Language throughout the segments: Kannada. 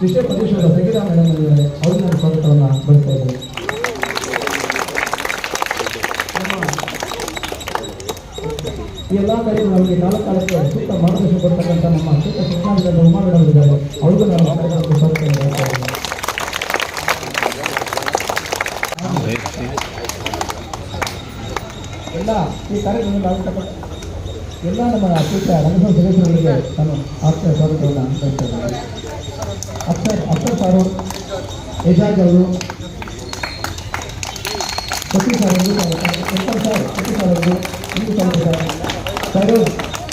ವಿಷಯ ಪ್ರದೇಶದ ಸಂಗೀತ ಮೇಡಮ್ ಅವರು ನನ್ನ ಸ್ವಾಗತವನ್ನು ಬಯಸ್ತಾ ಇದ್ದೀನಿ ಈ ನಮಗೆ ಕಾಲ ಕಾಲಕ್ಕೆ ಸೂಕ್ತ ಮಾರ್ಗದರ್ಶನ ಕೊಡ್ತಕ್ಕಂಥ ನಮ್ಮ ಸೂಕ್ತ ಶಿಕ್ಷಣಾಧಿಕಾರಿ ಉಮಾ ಮೇಡಮ್ ಇದ್ದಾರೆ ಅವ್ರಿಗೂ ನಾನು ಎಲ್ಲ ಈ ಕಾರ್ಯಕ್ರಮದಲ್ಲಿ ಆಗತಕ್ಕಂಥ ಎಲ್ಲ ನಮ್ಮ ಅತ್ಯಂತ ರಂಗಸಭಾ ಸದಸ್ಯರುಗಳಿಗೆ ನಾನು ಆತ್ಮೀಯ ಸ್ವಾಗತವನ್ನು ಅನುಸರಿಸಿದ್ದೇನೆ ಅಕ್ಷರ್ ಅಕ್ಷರ್ ಸಾರು, ಏಜಾಜ್ ಅವರು ಸತೀಶ್ ಸರ್ ಅವರು ಸರ್ ಸತೀಶ್ ಸರ್ ಅವರು ಇಂದು ಸ್ವಾಗತ ಸರ್ ಸರೋಜ್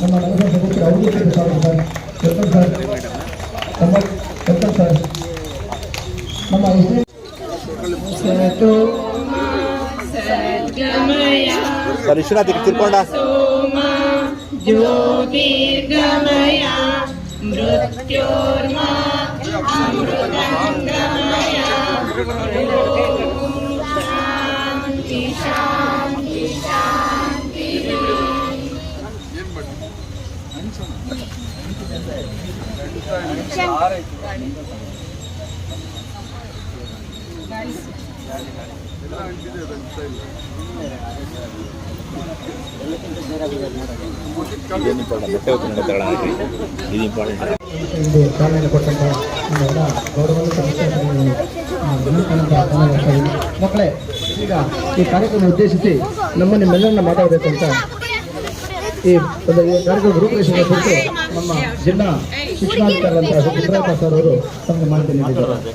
ನಮ್ಮ ನಗರ ಸದಸ್ಯರು ಅವರಿಗೆ ಕೂಡ ಸ್ವಾಗತ ಸರ್ ಶಂಕರ್ ಸರ್ ನಮ್ಮ ಶಂಕರ್ ಸರ್ ನಮ್ಮ ವಿಷಯ ಸದ್ಗಮಯ ಸರ್ ವಿಶ್ವನಾಥ್ ಈಗ ತಿರ್ಕೊಂಡ ಸೋಮ ಜ್ಯೋತಿರ್ಗಮಯ ಮೃತ್ಯೋರ್ಮ ಅಮೃತಂಗಮಯ ಇದು ಇಂಪಾರ್ಟೆಂಟ್ ಚಾಲನೆ ಕೊಟ್ಟಂತ ನಮ್ಮೆಲ್ಲ ಗೌರವಾನ್ವಿತ ಮುಖ್ಯಮಂತ್ರಿಗಳು, ಆ, ಮಕ್ಕಳೇ ಈಗ ಈ ಕಾರ್ಯಕ್ರಮ ಉದ್ದೇಶಿಸಿ ನಮ್ಮ ನಿಮ್ಮೆಲ್ಲರನ್ನ ಮಾತಾಡಬೇಕಂತ ಈ ಈ ಕಾರ್ಯಕ್ರಮ ಕುರಿತು ನಮ್ಮ ಜಿಲ್ಲಾ ಶಿಕ್ಷಣಾಧಿಕಾರಿ ಸುಬ್ರಹ್ಮಣ್ಯ ಸರ್ ಅವರು. ತಮಗೆ ಮಾಹಿತಿ ನೀಡಿದ್ದಾರೆ.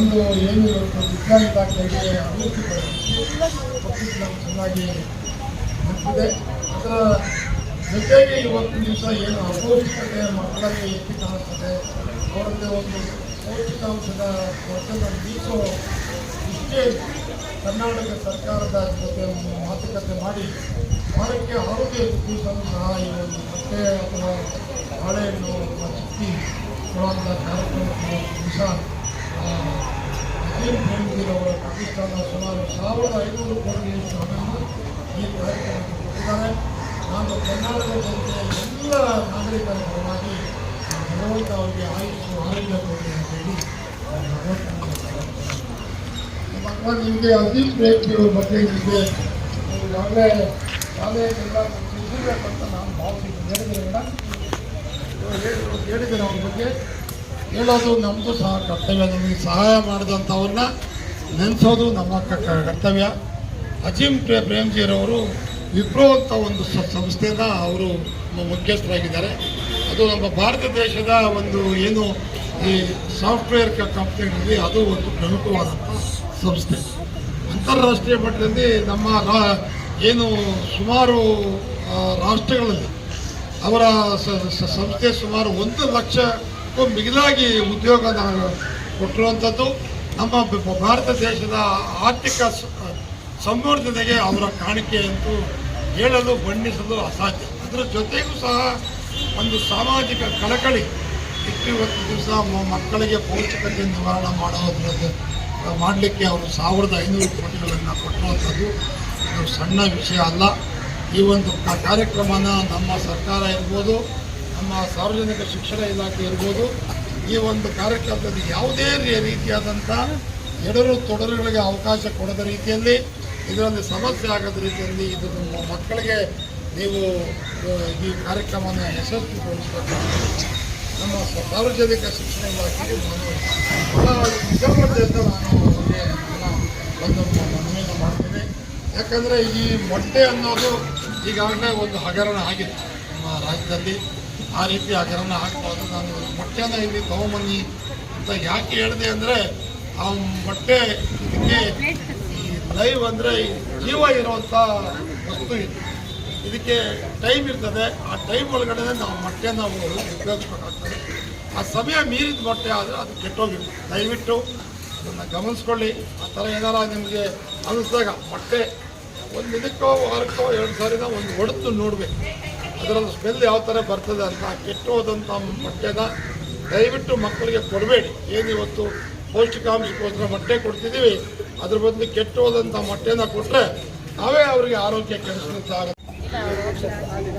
ಒಂದು ಏನು ವಿಜ್ಞಾನ ದಾಖಲೆಗೆ ಅಭಿವೃದ್ಧಿ ಚೆನ್ನಾಗಿ ನಿಂತಿದೆ ಅದರ ಜೊತೆಗೆ ಇವತ್ತು ದಿವಸ ಏನು ಅಪೌಷ್ಟಿಕತೆ ಮಕ್ಕಳಲ್ಲಿ ಎತ್ತಿ ಕಾಣಿಸ್ತದೆ ಅವರಿಗೆ ಒಂದು ಪೌಷ್ಟಿಕಾಂಶದ ಕೊರತೆಯನ್ನು ಬೀಸೋ ಇಷ್ಟೇ ಕರ್ನಾಟಕ ಸರ್ಕಾರದ ಜೊತೆ ಮಾತುಕತೆ ಮಾಡಿ, ವಾರಕ್ಕೆ ಆರೋಗ್ಯ ದಿವಸನೂ ಸಹ ಈ ಒಂದು ಬಟ್ಟೆ ಅಥವಾ ಬಾಳೆಹಣ್ಣು ಅಥವಾ ಚಿಕ್ಕಿ ಕೊಡುವಂಥ ಕಾರ್ಯಕ್ರಮ ದಿವಸ ಅಜೀಂ ಪ್ರೇಮ್ಜೀರವರ ಪಾಕಿಸ್ತಾನ ಸುಮಾರು ಸಾವಿರದ ಐನೂರು ಕೋಟಿಯಷ್ಟು ಹಣವನ್ನು ಈ ಕಾರ್ಯಕ್ರಮಕ್ಕೆ ಕೊಟ್ಟಿದ್ದಾರೆ ನಾನು ಕರ್ನಾಟಕ ಜನತೆಯ ಎಲ್ಲ ನಾಗರಿಕರ ಪರವಾಗಿ ಆ ಭಗವಂತ ಅವರಿಗೆ ಆಯುಷು ಆರೋಗ್ಯ ಕೊಡಲಿ ಅಂತ ಹೇಳಿ ನಾನು ಭಗವಂತನಿಗೆ ಪ್ರಾರ್ಥನೆ ಮಾಡ್ತೀನಿ. ನಮ್ಮ ನಿಮಗೆ ಅಜೀಂ ಪ್ರೇಮ್ಜಿಯವರ ಬಗ್ಗೆ ನಿಮಗೆ ಈಗಾಗಲೇ ಶಾಲೆಯಲ್ಲೆಲ್ಲ ತಿಳಿಸಿರ್ಬೇಕಂತ ನಾನು ಭಾವಿಸಿದ್ದೀನಿ ಹೇಳಿದ್ರೆ ಮೇಡಮ್ ಹೇಳಿ- ಹೇಳಿದ್ದಾರೆ ಅವ್ರ ಬಗ್ಗೆ ಹೇಳೋದು ನಮ್ಮದು ಸಹ ಕರ್ತವ್ಯ, ನಮಗೆ ಸಹಾಯ ಮಾಡಿದಂಥವ್ರನ್ನ ನೆನೆಸೋದು ನಮ್ಮ ಕರ್ತವ್ಯ. ಅಜಿಮ್ ಪ್ರೇ, ಪ್ರೇಮ್ಜಿರವರು ವಿಪ್ರೋ ಅಂತ ಒಂದು ಸಂಸ್ಥೆನ ಅವರು ಮುಖ್ಯಸ್ಥರಾಗಿದ್ದಾರೆ. ಅದು ನಮ್ಮ ಭಾರತ ದೇಶದ ಒಂದು ಏನು ಈ ಸಾಫ್ಟ್ವೇರ್ ಕಂಪ್ನಿಗಳಲ್ಲಿ ಅದು ಒಂದು ಪ್ರಮುಖವಾದಂಥ ಸಂಸ್ಥೆ. ಅಂತಾರಾಷ್ಟ್ರೀಯ ಮಟ್ಟದಲ್ಲಿ ನಮ್ಮ ರಾ- ಏನು ಸುಮಾರು ರಾಷ್ಟ್ರಗಳಲ್ಲಿ ಅವರ ಸಂಸ್ಥೆ ಸುಮಾರು ಒಂದು ಲಕ್ಷಕ್ಕೂ ಮಿಗಿಲಾಗಿ ಉದ್ಯೋಗನ ಕೊಟ್ಟಿರುವಂಥದ್ದು ನಮ್ಮ ಭಾರತ ದೇಶದ ಆರ್ಥಿಕ ಸಮೃದ್ಧತೆಗೆ ಅವರ ಕಾಣಿಕೆ ಅಂತೂ ಹೇಳಲು ಬಣ್ಣಿಸಲು ಅಸಾಧ್ಯ. ಅದರ ಜೊತೆಗೂ ಸಹ ಒಂದು ಸಾಮಾಜಿಕ ಕಳಕಳಿ ಇಟ್ಟು ಇವತ್ತು ದಿವಸ ಮಕ್ಕಳಿಗೆ ಪೌಷ್ಟಿಕತೆ ನಿವಾರಣೆ ಮಾಡೋದ್ರ ಮಾಡಲಿಕ್ಕೆ ಅವರು ಸಾವಿರದ ಐನೂರು ಕೋಟಿಗಳನ್ನು ಕೊಟ್ಟಿರುವಂಥದ್ದು ಸಣ್ಣ ವಿಷಯ ಅಲ್ಲ. ಈ ಒಂದು ಕಾರ್ಯಕ್ರಮನ ನಮ್ಮ ಸರ್ಕಾರ ಇರ್ಬೋದು ನಮ್ಮ ಸಾರ್ವಜನಿಕ ಶಿಕ್ಷಣ ಇಲಾಖೆ ಇರ್ಬೋದು, ಈ ಒಂದು ಕಾರ್ಯಕ್ರಮದಲ್ಲಿ ಯಾವುದೇ ರೀತಿಯಾದಂಥ ಎಡರು ತೊಡರುಗಳಿಗೆ ಅವಕಾಶ ಕೊಡದ ರೀತಿಯಲ್ಲಿ, ಇದರಲ್ಲಿ ಸಮಸ್ಯೆ ಆಗದ ರೀತಿಯಲ್ಲಿ ಇದು ನಮ್ಮ ಮಕ್ಕಳಿಗೆ ನೀವು ಈ ಕಾರ್ಯಕ್ರಮನ ಯಶಸ್ವಿಗೊಳಿಸಬೇಕು ನಮ್ಮ ಸಾರ್ವಜನಿಕ ಶಿಕ್ಷಣ ಇಲಾಖೆಗೆ ನಾನು ನಾನು ಮನವಿಯನ್ನು ಮಾಡ್ತೀನಿ. ಯಾಕಂದರೆ ಈ ಮೊಟ್ಟೆ ಅನ್ನೋದು ಈಗಾಗಲೇ ಒಂದು ಹಗರಣ ಆಗಿದೆ ನಮ್ಮ ರಾಜ್ಯದಲ್ಲಿ. ಆ ರೀತಿ ಆ ಜನನ ಹಾಕಬಾರ್ದು. ನಾನು ಮೊಟ್ಟೆನ ಇಲ್ಲಿ ತಗೊಂಬನ್ನಿ ಅಂತ ಯಾಕೆ ಹೇಳಿದೆ ಅಂದರೆ, ಆ ಮೊಟ್ಟೆ ಇದಕ್ಕೆ ಈ ಲೈವ್ ಅಂದರೆ ಜೀವ ಇರುವಂಥ ವಸ್ತು ಇದೆ. ಇದಕ್ಕೆ ಟೈಮ್ ಇರ್ತದೆ. ಆ ಟೈಮ್ ಒಳಗಡೆ ನಾವು ಮೊಟ್ಟೆ ನಾವು ಉಪಯೋಗಿಸ್ಬೇಕಾಗ್ತದೆ. ಆ ಸಮಯ ಮೀರಿದ ಮೊಟ್ಟೆ ಆದರೆ ಅದು ಕೆಟ್ಟೋಗಿರುತ್ತೆ. ದಯವಿಟ್ಟು ಅದನ್ನು ಗಮನಿಸ್ಕೊಳ್ಳಿ. ಆ ಥರ ಏನಾರ ನಿಮಗೆ ಅನ್ನಿಸ್ದಾಗ ಮೊಟ್ಟೆ ಒಂದು ದಿನಕ್ಕೋ ವಾರಕ್ಕೋ ಎರಡು ಸಾರಿನ ಒಂದು ಹೊಡೆದು ನೋಡಬೇಕು. ಅದರಲ್ಲಿ ಸ್ಮೆಲ್ ಯಾವ ಥರ ಬರ್ತದೆ ಅಂತ ಕೆಟ್ಟೋದಂಥ ಮೊಟ್ಟೆನ ದಯವಿಟ್ಟು ಮಕ್ಕಳಿಗೆ ಕೊಡಬೇಡಿ. ಏನು ಇವತ್ತು ಪೌಷ್ಟಿಕಾಂಶಕ್ಕೋಸ್ಕರ ಮೊಟ್ಟೆ ಕೊಡ್ತಿದ್ದೀವಿ, ಅದ್ರ ಬದಲು ಕೆಟ್ಟೋದಂಥ ಮೊಟ್ಟೆನ ಕೊಟ್ಟರೆ ನಾವೇ ಅವರಿಗೆ ಆರೋಗ್ಯ ಕೆಡಿಸ್ಲಿಕ್ಕೆ ಆಗುತ್ತೆ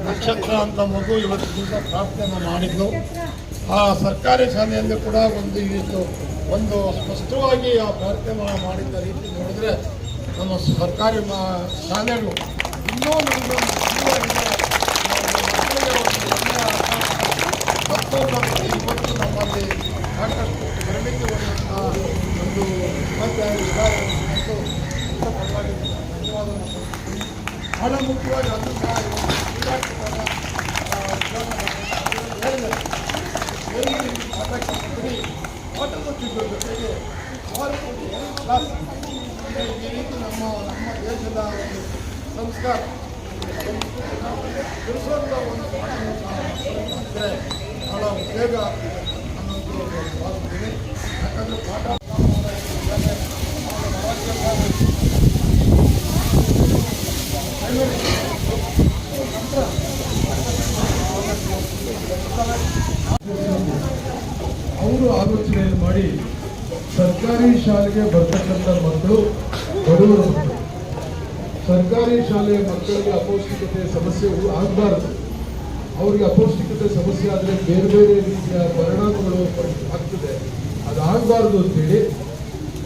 ನಕ್ಷತ್ರ ಅಂತ ಮಗು ಇವತ್ತು ದಿವಸ ಪ್ರಾರ್ಥನೆ ಮಾಡಿದ್ದು ಆ ಸರ್ಕಾರಿ ಶಾಲೆಯಲ್ಲಿ ಕೂಡ ಒಂದು ಇದು ಒಂದು ಸ್ಪಷ್ಟವಾಗಿ ಆ ಪ್ರಾರ್ಥನೆ ಮಾಡಿದ್ದ ರೀತಿ ನೋಡಿದ್ರೆ ನಮ್ಮ ಸರ್ಕಾರಿ ಶಾಲೆಗಳು ಇನ್ನೂ ನಮಗೆ ಒಂದು ಜೀವವಿದೆ. ನಮ್ಮ ಮಕ್ಕಳಿಗೆ ಒಂದು ಒಳ್ಳೆಯ ತತ್ವೋಪಂಥಿ ಇವತ್ತು ಒಂದು ಉಪಾಧ್ಯಾಯರು ಇದ್ದಾರೆ ಮತ್ತು ಇಂಥ ಪರವಾಗಿ. ಬಹಳ ಮುಖ್ಯವಾಗಿ ಅದು ಸಹ ಇವತ್ತು ಕ್ರೀಡಾಕೂಟದ, ಆ, ವಿಧಾನದಲ್ಲಿ ಹೇಳಿದ್ದಾರೆ. ಏನು ಈ ಆಟಕ್ಕೆ ಕೊಡಿ, ಆಟದ ತಿಂಗಳ ಜೊತೆಗೆ ಈ ರೀತಿ ನಮ್ಮ ನಮ್ಮ ದೇಶದ ಒಂದು ಸಂಸ್ಕಾರ ತಿಳಿಸುವಂಥ ಒಂದು ಸಹ ಮಕ್ಕಳಿಗೆ ಮಾಡಿದ್ರೆ ಬಹಳ ಉಪಯೋಗ ಅನ್ನೋದು ಭಾವಿಸ್ತೀನಿ ಯಾಕಂದರೆ ಪಾಠ ಅವರು ಆಲೋಚನೆಯನ್ನು ಮಾಡಿ ಸರ್ಕಾರಿ ಶಾಲೆಗೆ ಬರ್ತಕ್ಕಂಥ ಮಕ್ಕಳು ಬಡವರ. ಮಕ್ಕಳು ಸರ್ಕಾರಿ ಶಾಲೆಯ ಮಕ್ಕಳಿಗೆ ಅಪೌಷ್ಟಿಕತೆ ಸಮಸ್ಯೆ ಆಗಬಾರ್ದು. ಅವರಿಗೆ ಅಪೌಷ್ಟಿಕತೆ ಸಮಸ್ಯೆ ಆದರೆ ಬೇರೆ ಬೇರೆ ರೀತಿಯ ಪರಿಣಾಮಗಳು ಆಗ್ತದೆ. ಅದಾಗಬಾರ್ದು ಅಂತೇಳಿ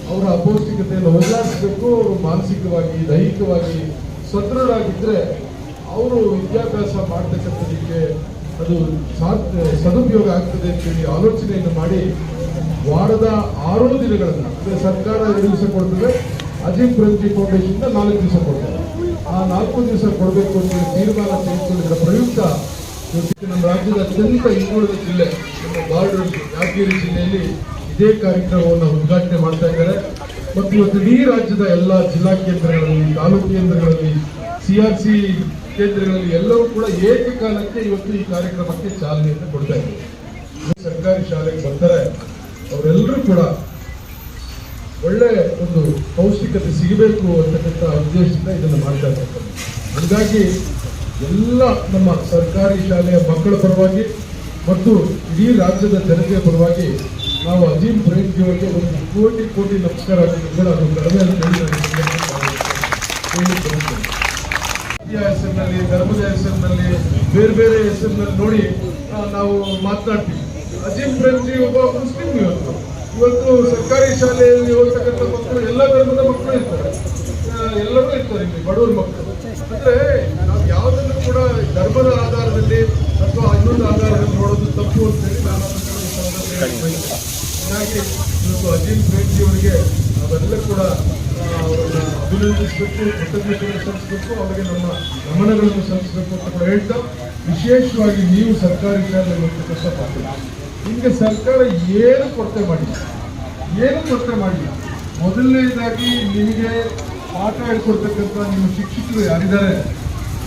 ಅವರ ಅಪೌಷ್ಟಿಕತೆಯನ್ನು ಹೋಗಲಾಡಿಸಬೇಕು ಅವರು ಮಾನಸಿಕವಾಗಿ, ದೈಹಿಕವಾಗಿ ಸದೃಢರಾಗಿದ್ದರೆ ಅವರು ವಿದ್ಯಾಭ್ಯಾಸ ಮಾಡ್ತಕ್ಕಂಥದಕ್ಕೆ ಅದು ಸಾಧ್ಯ, ಸದುಪಯೋಗ ಆಗ್ತದೆ ಅಂತೇಳಿ ಆಲೋಚನೆಯನ್ನು ಮಾಡಿ ವಾರದ ಆರು ದಿನಗಳನ್ನು, ಅಂದರೆ ಸರ್ಕಾರ ಎರಡು ದಿವಸ ಕೊಡ್ತದೆ ಅಜಿತ್ ಪ್ರೇಮ್ಜಿ ಫೌಂಡೇಶನ್ ನಾಲ್ಕು ದಿವಸ ಕೊಡ್ತಾರೆ ಆ ನಾಲ್ಕು ದಿವಸ ಕೊಡಬೇಕು ಅಂತೇಳಿ ತೀರ್ಮಾನ ತೆಗೆದುಕೊಂಡಿದ್ದ ಪ್ರಯುಕ್ತ ನಮ್ಮ ರಾಜ್ಯದ ಅತ್ಯಂತ ಹಿಂದುಳಿದ ಜಿಲ್ಲೆ ನಮ್ಮ ಬಾರ್ಡರ್ ಯಾದಗಿರಿ ಜಿಲ್ಲೆಯಲ್ಲಿ ಇದೇ ಕಾರ್ಯಕ್ರಮವನ್ನು ಉದ್ಘಾಟನೆ ಮಾಡ್ತಾ ಇದ್ದಾರೆ. ಮತ್ತು ಇವತ್ತು ಇಡೀ ರಾಜ್ಯದ ಎಲ್ಲ ಜಿಲ್ಲಾ ಕೇಂದ್ರಗಳಲ್ಲಿ, ತಾಲೂಕು ಕೇಂದ್ರಗಳಲ್ಲಿ, ಸಿ ಆರ್ ಸಿ ಕೇಂದ್ರಗಳಲ್ಲಿ ಎಲ್ಲರೂ ಕೂಡ ಏಕಕಾಲಕ್ಕೆ ಇವತ್ತು ಈ ಕಾರ್ಯಕ್ರಮಕ್ಕೆ ಚಾಲನೆಯನ್ನು ಕೊಡ್ತಾ ಇದ್ದಾರೆ. ಸರ್ಕಾರಿ ಶಾಲೆಗೆ ಬರ್ತಾರೆ. ಅವರೆಲ್ಲರೂ ಕೂಡ ಒಳ್ಳೆ ಒಂದು ಪೌಷ್ಟಿಕತೆ ಸಿಗಬೇಕು ಅಂತಕ್ಕಂಥ ಉದ್ದೇಶದಿಂದ ಇದನ್ನು ಮಾಡ್ತಾ ಇದ್ದಾರೆ. ಹಾಗಾಗಿ ಎಲ್ಲ ನಮ್ಮ ಸರ್ಕಾರಿ ಶಾಲೆಯ ಮಕ್ಕಳ ಪರವಾಗಿ ಮತ್ತು ಇಡೀ ರಾಜ್ಯದ ಜನತೆಯ ಪರವಾಗಿ ನಾವು ಅಜೀಂ ಪ್ರೇಮ್ಜಿ ಒಂದು ಕೋಟಿ ಕೋಟಿ ನಮಸ್ಕಾರ ಕೂಡ ಅದು ಕಡಿಮೆ ಹೆಸರಿನಲ್ಲಿ, ಧರ್ಮದ ಹೆಸರಿನಲ್ಲಿ, ಬೇರೆ ಬೇರೆ ಹೆಸರಿನಲ್ಲಿ ನೋಡಿ ನಾವು ಮಾತನಾಡ್ತೀವಿ ಅಜೀಂ ಪ್ರೇಮ್ಜಿ ಒಬ್ಬ ಮುಸ್ಲಿಂ ಇವತ್ತು. ಇವತ್ತು ಸರ್ಕಾರಿ ಶಾಲೆಯಲ್ಲಿ ಓದ್ತಕ್ಕಂಥ ಮಕ್ಕಳು ಎಲ್ಲ ಧರ್ಮದ ಮಕ್ಕಳು ಇರ್ತಾರೆ. ಎಲ್ಲರೂ ಇರ್ತಾರೆ ಇಲ್ಲಿ, ಬಡವರ ಮಕ್ಕಳು. ಅಂದ್ರೆ ನಾವು ಯಾವುದನ್ನು ಕೂಡ ಧರ್ಮದ ಆಧಾರದಲ್ಲಿ ಅಥವಾ ಇನ್ನೊಂದು ನೋಡೋದು ತಪ್ಪು ಅಂತೇಳಿ ನಾನು ಹಾಗಾಗಿ ಇವತ್ತು ಅಜೀಂ ಪ್ರೇಮ್ಜಿ ಅವರಿಗೆ ನಾವೆಲ್ಲ ಕೂಡ ಅವರನ್ನ ಅಭಿನಂದಿಸಬೇಕು ಕೃತಜ್ಞತೆಯನ್ನು ಸಲ್ಲಿಸಬೇಕು ಅವರಿಗೆ ನಮ್ಮ ಗಮನಗಳನ್ನು ಸಲ್ಲಿಸಬೇಕು ಅಂತ ಕೂಡ ಹೇಳ್ತಾ ವಿಶೇಷವಾಗಿ ನೀವು ಸರ್ಕಾರಿ ಶಾಲೆಯಲ್ಲಿ ಕಷ್ಟಪಡ್ತೀವಿ ನಿಮಗೆ ಸರ್ಕಾರ ಏನು ಕೊರತೆ ಮಾಡಿಲ್ಲ. ಏನು ಕೊರತೆ ಮಾಡಿಲ್ಲ. ಮೊದಲನೇದಾಗಿ ನಿಮಗೆ ಪಾಠ ಹೇಳ್ಕೊಡ್ತಕ್ಕಂಥ ನಿಮ್ಮ ಶಿಕ್ಷಕರು ಯಾರಿದ್ದಾರೆ?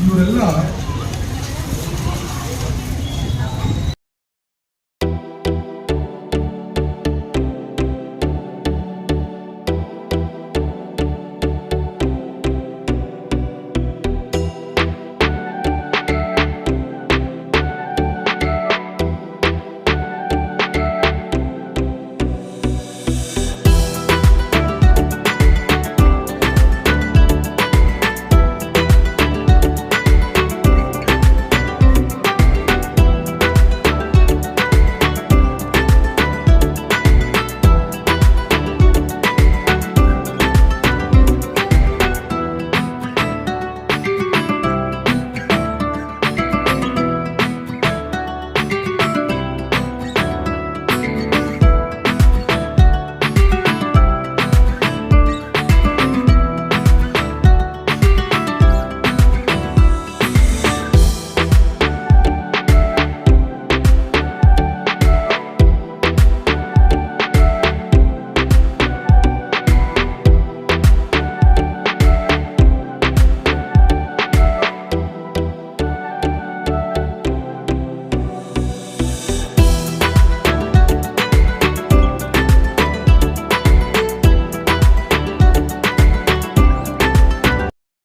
ಇವರೆಲ್ಲ